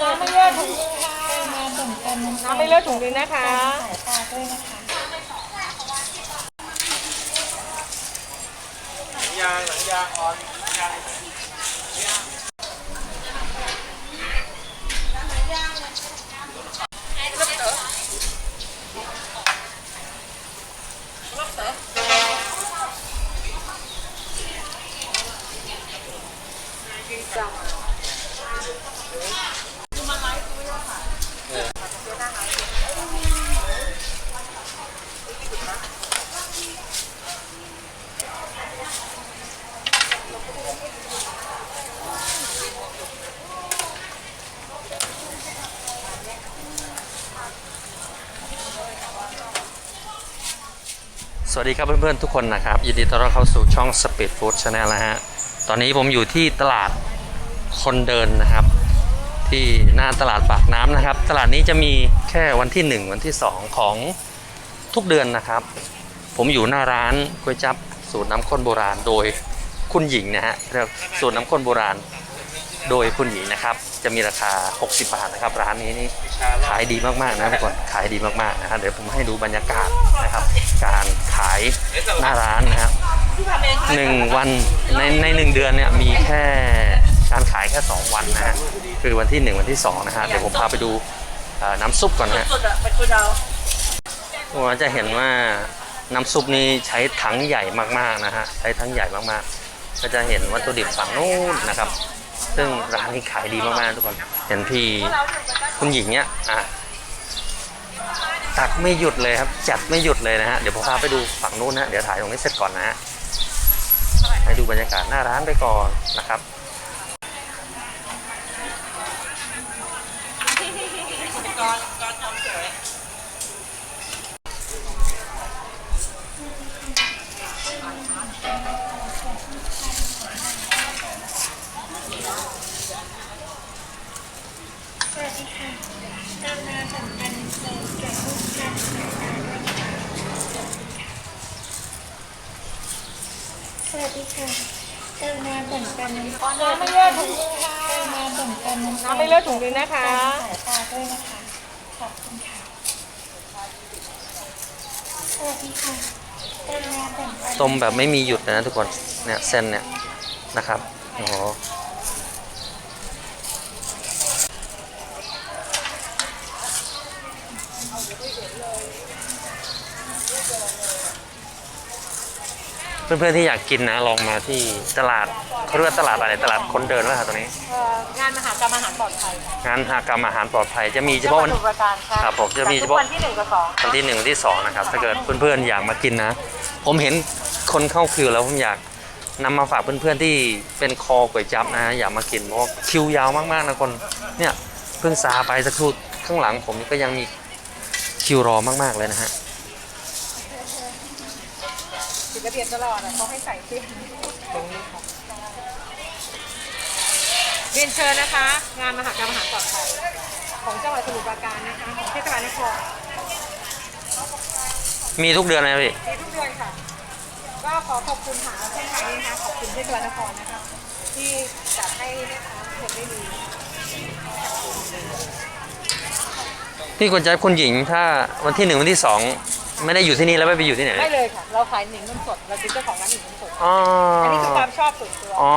น้ำไม่เลือดถุงนึงค่ะมาบ่งกันน้ำไม่เลือดถุงนึงนะคะสายตาด้วยนะคะยางหลังยางอ่อนยาง วัสดีครับเพื่อนๆทุกคนนะครับ ยินดีต้อนรับเข้าสู่ช่อง Speed Food Channel นะฮะ ตอนนี้ผมอยู่ที่ตลาดคนเดินนะครับ ที่หน้าตลาดปากน้ำนะครับ ตลาดนี้จะมีแค่วันที่ 1 วันที่ 2 ของทุกเดือนนะครับ ผมอยู่หน้าร้านก๋วยจับสูตรน้ำข้นโบราณโดยคุณหญิงนะฮะเรียกสูตรน้ำข้นโบราณ โดยคุณหญิงนะครับ จะมีราคา 60 บาทนะครับ ร้านนี้นี่ขายดีมากๆนะทุกคนขายดีมากๆนะฮะเดี๋ยวผมให้ดูบรรยากาศนะครับ การขายหน้าร้านนะครับหนึ่งวันในในหนึ่งเดือนเนี่ยมีแค่การขายแค่ 2 วันนะฮะคือวันที่ 1 วันที่ 2 นะฮะเดี๋ยวผมพาไปดูเอ่อน้ำซุปก่อนนะฮะสุดอะเป็นคนเราผมจะเห็นว่าน้ำซุปนี้ใช้ถังใหญ่มากๆนะฮะใช้ถังใหญ่มากๆ ก็จะเห็นวัตถุดิบฝั่งนู้นนะครับ ซึ่งร้านนี้ขายดีมากๆทุกคนเห็นพี่คุณหญิงเนี่ยอะตักไม่หยุดเลยครับ จัดไม่หยุดเลยนะฮะ เดี๋ยวผมพาไปดูฝั่งนู้นนะ เดี๋ยวถ่ายตรงนี้เสร็จก่อนนะฮะให้ดูบรรยากาศหน้าร้านไปก่อนนะครับสวัสดีค่ะเรามาบ่งกันเลยแก่ลูกค้า สายตาด้วยนะคะสวัสดีค่ะเรามาบ่งกันน้ำน้ำไม่เลือดถุงนึงค่ะเรามาบ่งกันน้ำน้ำไม่เลือดถุงนึงนะคะสายตาด้วยนะคะ ขอบคุณค่ะ สวัสดีค่ะเรามาบ่งกันต้มแบบไม่มีหยุดเลยนะทุกคน เนี่ยเส้นเนี่ยนะครับ โอ้โห เพื่อนๆที่อยากกินนะลองมาที่ตลาดเขาเรียกว่าตลาดอะไรตลาดคนเดินว่าตรงนี้ เอ่องานมหากรรมอาหารปลอดภัยค่ะงานหากรรมอาหารปลอดภัยจะมีเฉพาะวัน จังหวัดสมุทรปราการค่ะครับผมจะมีเฉพาะ วันที่หนึ่งกับสองวันที่หนึ่งวันที่สองนะครับ ถ้าเกิดเพื่อนๆอยากมากินนะ ผมเห็นคนเข้าคิวแล้วผมอยากนำมาฝากเพื่อนๆที่เป็นคอก๋วยจั๊บนะอยากมากินเพราะว่าคิวยาวมากๆนะคนเนี่ยเพิ่งซาไปสักครู่ข้างหลังผมก็ยังมีคิวรอมากๆเลยนะฮะ ติดระเบียบตลอดอะเขาให้ใส่ที่เรียนเชิญนะคะ งานมหากรรมอาหารปลอดภัยของจังหวัดสมุทรปราการนะคะของเทศบาลนครมีทุกเดือนเลยนะพี่ มีทุกเดือนค่ะ ก็ขอขอบคุณหาเส้นทางนี้นะคะขอบคุณเทศบาลนครนะคะที่จัดให้แม่ค้าเด็กได้ดีพี่คนจั๊บคุณหญิงถ้าวันที่หนึ่งวันที่สอง ไม่ได้อยู่ที่นี่แล้วไม่ไปอยู่ที่ไหนไม่เลยค่ะ เราขายหนึ่งเงินสด เราเป็นเจ้าของร้านหนึ่งเงินสด อ๋ออัอันนี้คือความชอบส่วนตัวอ๋อ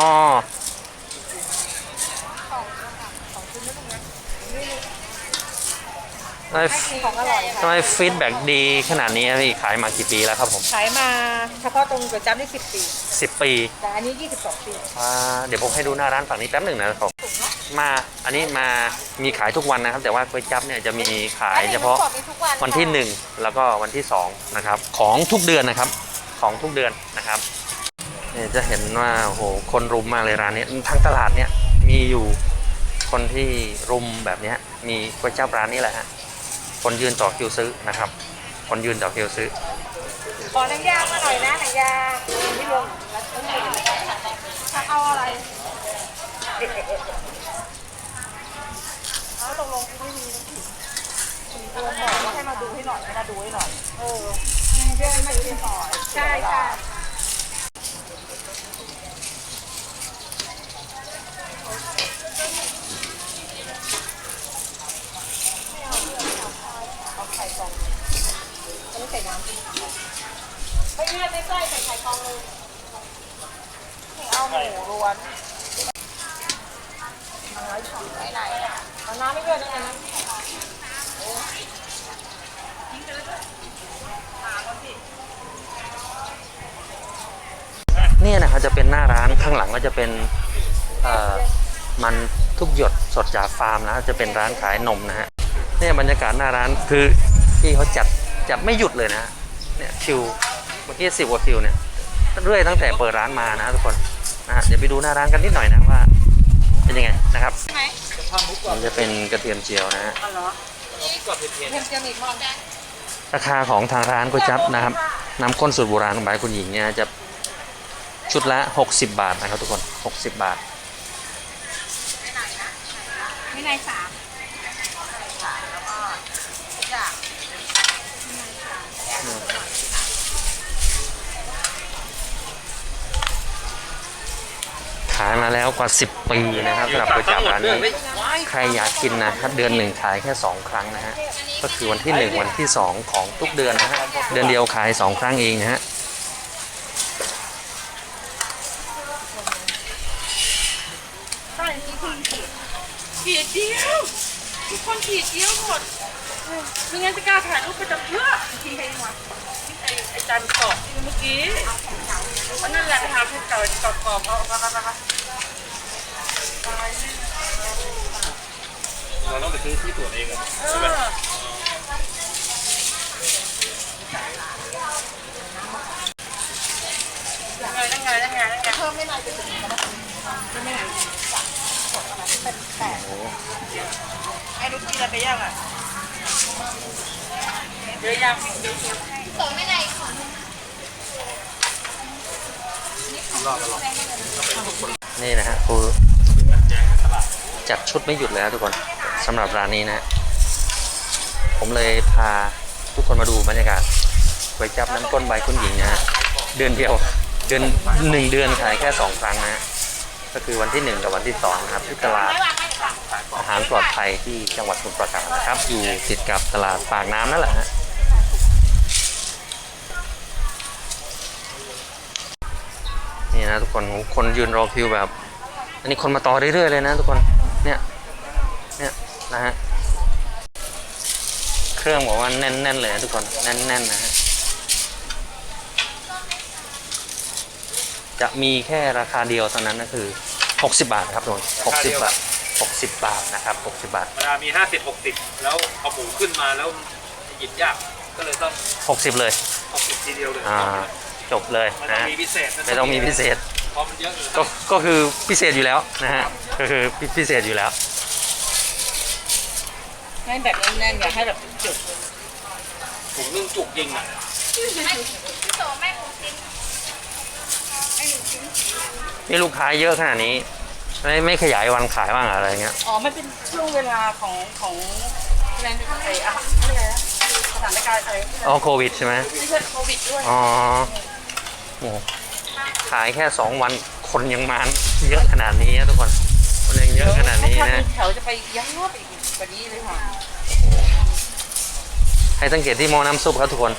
ของนะคะของคุณไม่ต้องนะนี่ทำไมให้กินของอร่อยทำไมค่ะฟีดแบ็กดีขนาดนี้อะพี่ขายมากี่ปีแล้วครับผม ขายมาเฉพาะตรงก๋วยจั๊บนี่สิบปีสิบปีแต่อันนี้ยี่สิบสองปีอ่าเดี๋ยวผมให้ดูหน้าร้านฝั่งนี้แป๊บหนึ่งนะครับมาอันนี้มามีขายทุกวันนะครับ แต่ว่าก๋วยจั๊บเนี่ยจะมีขายเฉพาะอันนี้มันสดมีทุกวันวันที่หนึ่งแล้วก็วันที่สองนะครับของทุกเดือนนะครับของทุกเดือนนะครับเนี่ยจะเห็นว่าโอ้โหคนรุมมากเลยร้านนี้ทั้งตลาดเนี่ยมีอยู่คนที่รุมแบบเนี้ยมีก๋วยจั๊บร้านนี้แหละฮะคนยืนต่อคิวซื้อนะครับ คนยืนต่อคิวซื้อขอหนังยางมาหน่อยนะหนังยางไม่รวมแล้วถ้าเอาอะไรเอา ตกลงไม่มีกูบอกว่าให้มาดูให้หน่อยให้มาดูให้หน่อย เออยัเดินมาดูใต่อยใช่ใช่ไข่ฟองอันนี้ใส่น้ำไปเลือดไม่ใส่ใส่ไข่ฟองเลยเอาหมูรวนไม้ช็อตไหนอะ เอาน้ำไม่เลือดได้ไหมเนี่ยนะครับจะเป็นหน้าร้านข้างหลังก็จะเป็นเอ่อมันทุกหยดสดจากฟาร์มนะจะเป็นร้านขายนมนะฮะเนี่ยบรรยากาศหน้าร้านคือที่เขาจัดจัดไม่หยุดเลยนะฮะเนี่ยคิวเมื่อกี้สิบกว่าคิวเนี่ยเรื่อยตั้งแต่เปิดร้านมานะทุกคนนะฮะเดี๋ยวไปดูหน้าร้านกันนิดหน่อยนะว่า เป็นยังไงนะครับใช่ไหมมันจะเป็นกระเทียมเจียวนะฮะอ๋อเหรอก็เผ็ดเทียมเทียมอีกมั้งราคาของทางร้านก๋วยจั๊บนะครับน้ำข้นสูตรโบราณของบายคุณหญิงเนี่ยจะชุดละ 60 บาทนะครับทุกคน 60 บาท ไม่ในสามแล้วก็ทุกอย่าง ขาย มาแล้วกว่า 10 ปีนะครับสำหรับก๋วยจั๊บร้านนี้ใครอยากกินนะครับเดือนหนึ่งขายแค่ 2 ครั้งนะฮะก็คือวันที่ 1 วันที่ 2 ของทุกเดือนนะฮะเดือนเดียวขาย 2 ครั้งเองนะฮะใช่ที่คุณขีดขีดเดียวทุกคนขีดเดียวหมดเออไม่งั้นจะกล้าถ่ายรูปก็จะเพื่อทีให้หมดไอ้ไอ้จันกรอบที่เมื่อกี้วันนั่นแหละไปหาเพชรเก่ากรอบกรอบเอาเอาเอาเอา เราต้องไปซื้อที่ตรวจเองอะเอใช่ไหมอยังไงยังไงยังไงยังไงเพิ่มไม่นานไปถึงนะไม่ไม่นานจ้ะกดอะไรเป็นแปดไอ้ลูกกินอะไรไปยังอะเดี๋ยวยังเดี๋ยวเดี๋ยวให้ส่งไม่ได้ขอนี่นะฮะคือ จัดชุดไม่หยุดเลยนะทุกคนสำหรับร้านนี้นะฮะผมเลยพาทุกคนมาดูบรรยากาศก๋วยจับน้ำก้นใบคุณหญิงนะฮะเดือนเดียวเดือนหนึ่งเดือนขายแค่สองครั้งนะฮะก็คือวันที่หนึ่งกับวันที่สองนะครับที่ตลาดอาหารปลอดภัยที่จังหวัดสมุทรปราการนะครับ อยู่ติดกับตลาดปากน้ำนั่นแหละฮะนี่นะทุกคนคนยืนรอคิวแบบ อันนี้คนมาต่อเรื่อยๆเลยนะทุกคน เนี่ย เนี่ยนะฮะ เครื่องบอกว่าแน่นๆเลยนะทุกคน แน่นๆนะฮะ จะมีแค่ราคาเดียวเท่านั้นก็คือ 60 บาทครับทุกคน60 บาท 60 บาทนะครับ 60 บาท เวลามีห้าสิบหกสิบแล้วเอาหมูขึ้นมาแล้วหยิบยาก ก็เลยต้อง 60 เลยหกสิบทีเดียวเลยอ่า จบเลยไม่ต้อนะงฮะมีพิเศษไม่ต้องมีพิเศษ เพราะมันเยอะอยู่ก็ก็คือพิเศษอยู่แล้วนะฮะก็คือพิเศษอยู่แล้ว ให้แบบแน่นๆอย่าให้แบบจุกถุงนึงจุกยิงอะไม่โตไม่หมูชิ้นนี่ลูกค้าเยอะขนาดนี้ ไม่ไม่ขยายวันขายบ้างอะไรเงี้ยอ๋อมันเป็นช่วงเวลาของของอะไรนะไอ้อะอะไรนะสถานการณ์อะไรอ๋อโควิดใช่ไหมไม่ใช่โควิดด้วยอ๋อโอ้ขายแค่สองวันคนยังมาเยอะขนาดนี้นะทุกคน คนยังเยอะขนาดนี้ถ้านะ เป็นแถวจะไปยาวไปอีกกว่านี้เลยค่ะให้สังเกตที่หม้อน้ำซุปครับทุกคน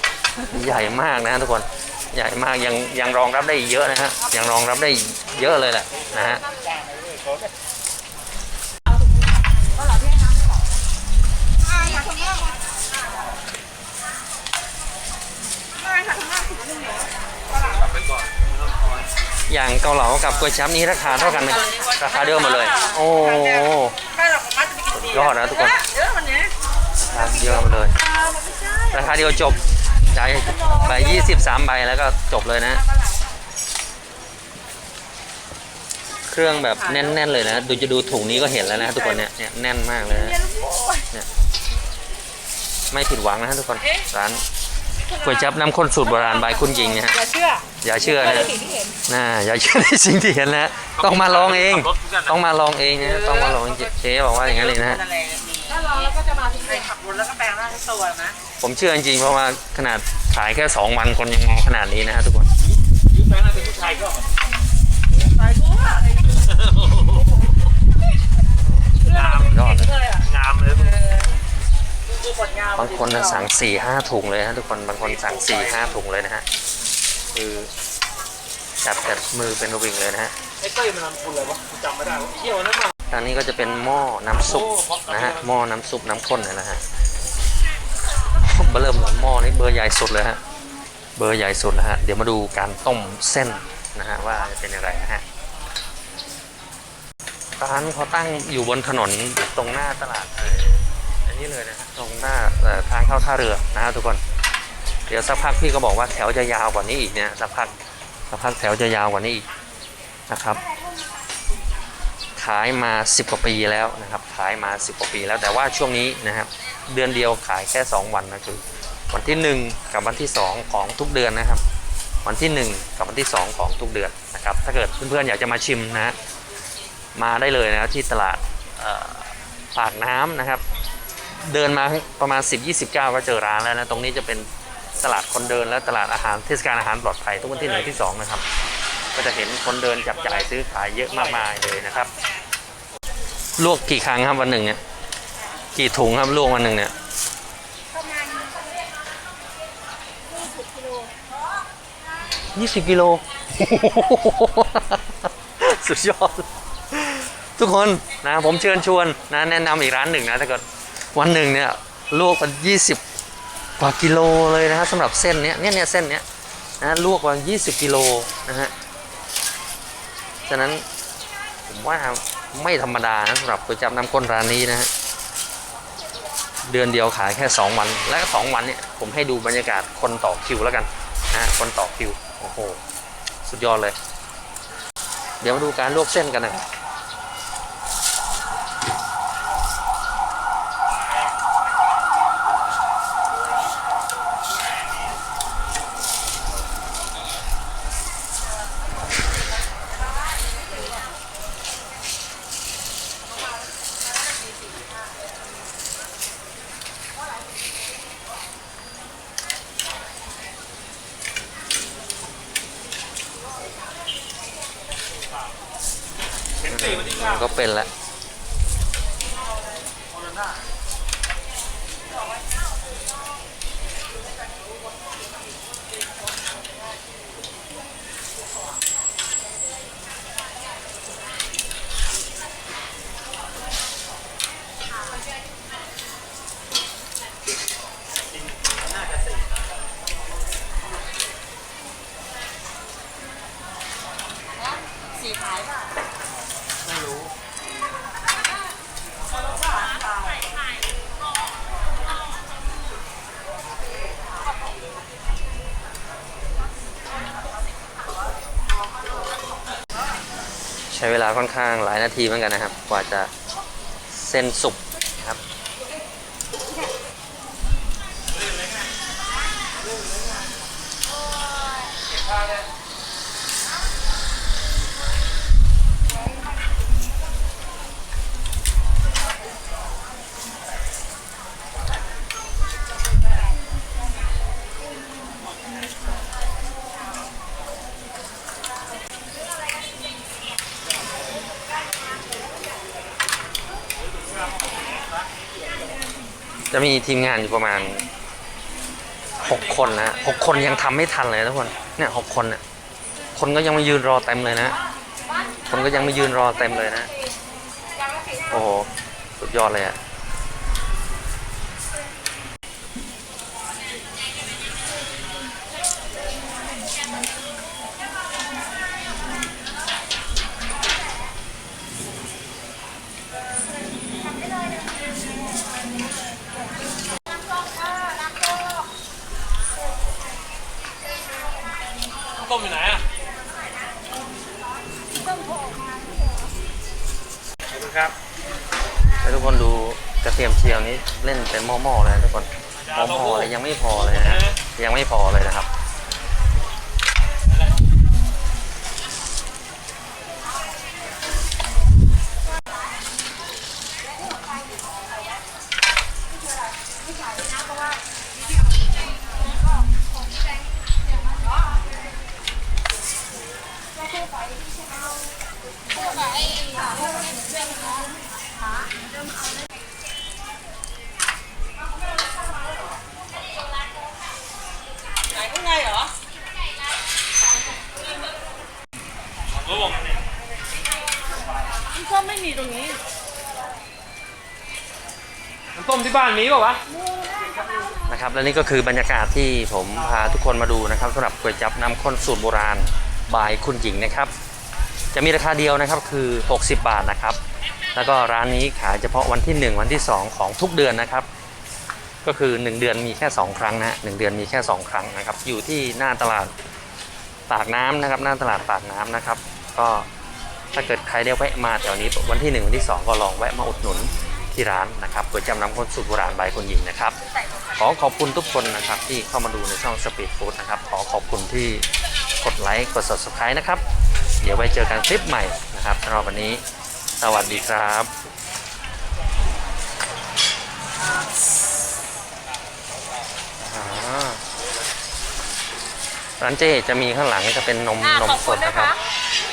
ใหญ่มากนะทุกคน ใหญ่มากยังยังรองรับได้อีกเยอะนะฮะยังรองรับได้เยอะเลยแหละนะฮะ อนอย่างเกาเหลากับก๋วยจั๊บนี้ราคาเท่ากันไหมราคาเดิมหมดเลย โอ้แม่เราของมาจะไปกินดียอดนะทุกคนเยอะวันนี้ราคาเดียวหมดเลย ราคาเดียวจบจ่ายใบยี่สิบสามใบแล้วก็จบเลยนะ เครื่องแบบแน่น ๆ เลยนะ ดูจะดูถุงนี้ก็เห็นแล้วนะทุกคนเนี่ยเนี่ยแน่นมากเลยนะเนี่ยไม่ผิดหวังนะทุกคนร้าน ก๋วยจั๊บน้ำข้นสูตรโบราณบายคุณหญิงนะฮะอย่าเชื่ออย่าเชื่อนะสิ่งที่เห็นน่าอย่าเชื่อในสิ่งที่เห็นนะต้องมาลองเองขับรถทุกอย่างต้องมาลองเองนะต้องมาลองเจ๊บอกว่าอย่างนั้นเลยนะฮะถ้าลองแล้วก็จะมาที่ใครขับรถแล้วก็แปลงร่างทั้งตัวนะผมเชื่อจริงๆเพราะว่าขนาดขายแค่สองวันคนยังมองขนาดนี้นะฮะทุกคนยุคนั้นเป็นผู้ชายก็ตายกูอะงามยอดเลย บางคนนะสั่งสี่ห้าถุงเลยนะทุกคนบางคนสั่งสี่ห้าถุงเลยนะฮะคือจับแต่มือเป็นระวิงเลยนะฮะไอ้เต้ยมันนำคุณอะไรวะกูจำไม่ได้วะเที่ยวนั้นมาทางนี้ก็จะเป็นหม้อน้ำซุปนะฮะหม้อน้ำซุปน้ำข้นเนี่ยนะฮะเบอร์เริ่มหม้อนี้เบอร์ใหญ่สุดเลยฮะเบอร์ใหญ่สุดนะฮะเดี๋ยวมาดูการต้มเส้นนะฮะว่าจะเป็นอย่างไรนะฮะร้านเขาตั้งอยู่บนถนนตรงหน้าตลาดเอ่ออั นนี้เลยนะตรงหน้าทางเข้าท่าเรือนะฮะทุกคน เดี๋ยวสักพักพี่ก็บอกว่าแถวจะยาวกว่านี้อีกเนี่ยสักพักสักพักแถวจะยาวกว่านี้อีกนะครับขายมา 10 กว่าปีแล้วนะครับ ขายมา 10 กว่าปีแล้วแต่ว่าช่วงนี้นะครับ เดือนเดียวขายแค่ 2 วันนะคือ วันที่ 1 กับวันที่ 2 ของทุกเดือนนะครับ วันที่ 1 กับวันที่ 2 ของทุกเดือนนะครับ ถ้าเกิดเพื่อนๆอยากจะมาชิมนะ มาได้เลยนะที่ตลาดปากน้ำนะครับ เดินมาประมาณ 10-29ก็เจอร้านแล้วนะ ตรงนี้จะเป็นตลาดคนเดินและตลาดอาหารเทศกาลอาหารปลอดภัยทุกวันที่หนึ่งที่สองนะครับ ก็จะเห็นคนเดินจับจ่ายซื้อขายเยอะมากมายเลยนะครับ ลวกกี่ครั้งครับวันหนึ่งเนี่ย กี่ถุงครับลวกวันหนึ่งเนี่ยประมาณยี่สิบกิโลยี่สิบกิโล สุดยอด ทุกคนนะผมเชิญชวนนะแนะนำอีกร้านหนึ่งนะถ้าเกิด วันหนึ่งเนี่ยลวกกันยี่สิบกว่ากิโลเลยนะฮะสำหรับเส้นเนี้ยเนี่ยเนี่ยเส้นเนี้ยนะลวกวันยี่สิบกิโลนะฮะฉะนั้นผมว่าไม่ธรรมดานะสำหรับก๋วยจับน้ำข้นร้านนี้นะฮะเดือนเดียวขายแค่ 2 วัน และก็สองวันเนี่ยผมให้ดูบรรยากาศคนต่อคิวแล้วกันนะฮะคนต่อคิว โอ้โห สุดยอดเลย เดี๋ยวมาดูการลวกเส้นกันนะครับ มันก็ เป็นแล้ว ค่อนข้างหลายนาทีเหมือนกันนะครับ กว่าจะเส้นสุก จะมีทีมงานอยู่ประมาณหกคนนะหกคนยังทำไม่ทันเลยทุกคนเนี่ยหกคนเนี่ยคนก็ยังมายืนรอเต็มเลยนะ คนก็ยังมายืนรอเต็มเลยนะ โอ้โหสุดยอดเลยอะ ส้มอยู่ไหนอะดูครับให้ทุกคนดูกระเทียมเชียวนี้เล่นเป็นหม้อๆเลยทุกคนหม้อๆเลยยังไม่พอเลยนะยังไม่พอเลยนะครับ มันก็ไม่มีตรงนี้น้ำต้มที่บ้านมีเปล่าวะ นะครับและนี่ก็คือบรรยากาศที่ผมพาทุกคนมาดูนะครับสำหรับก๋วยจับน้ำข้นสูตรโบราณ บายคุณหญิงนะครับ จะมีราคาเดียวนะครับคือ 60 บาทนะครับ แล้วก็ร้านนี้ขายเฉพาะวันที่ 1 วันที่ 2 ของทุกเดือนนะครับ ก็คือ 1 เดือนมีแค่ 2 ครั้งนะหนึ่งเดือนมีแค่ 2 ครั้งนะครับ อยู่ที่หน้าตลาดปากน้ำนะครับ หน้าตลาดปากน้ำนะครับ ก็ถ้าเกิดใครได้แวะมาแถวนี้วันที่ 1 วันที่ 2 ก็ลองแวะมาอุดหนุน ที่ร้านนะครับก๋วยจับน้ำข้นสูตรโบราณบายคุณหญิงนะครับ ขอขอบคุณทุกคนนะครับที่เข้ามาดูในช่อง Speed Food นะครับ ขอขอบคุณที่กดไลค์กด Subscribe นะครับ เดี๋ยวไว้เจอกันคลิปใหม่นะครับสำหรับวันนี้ สวัสดีครับอ่าร้านเจจะมีข้างหลังจะเป็นนมอ่านมขอบสคุดณนะนะครับคะ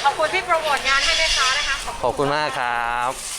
ขอบคุณที่โปรโมทงานให้แม่ค้านะคะ ขอบคุณขอบคุณมากครับ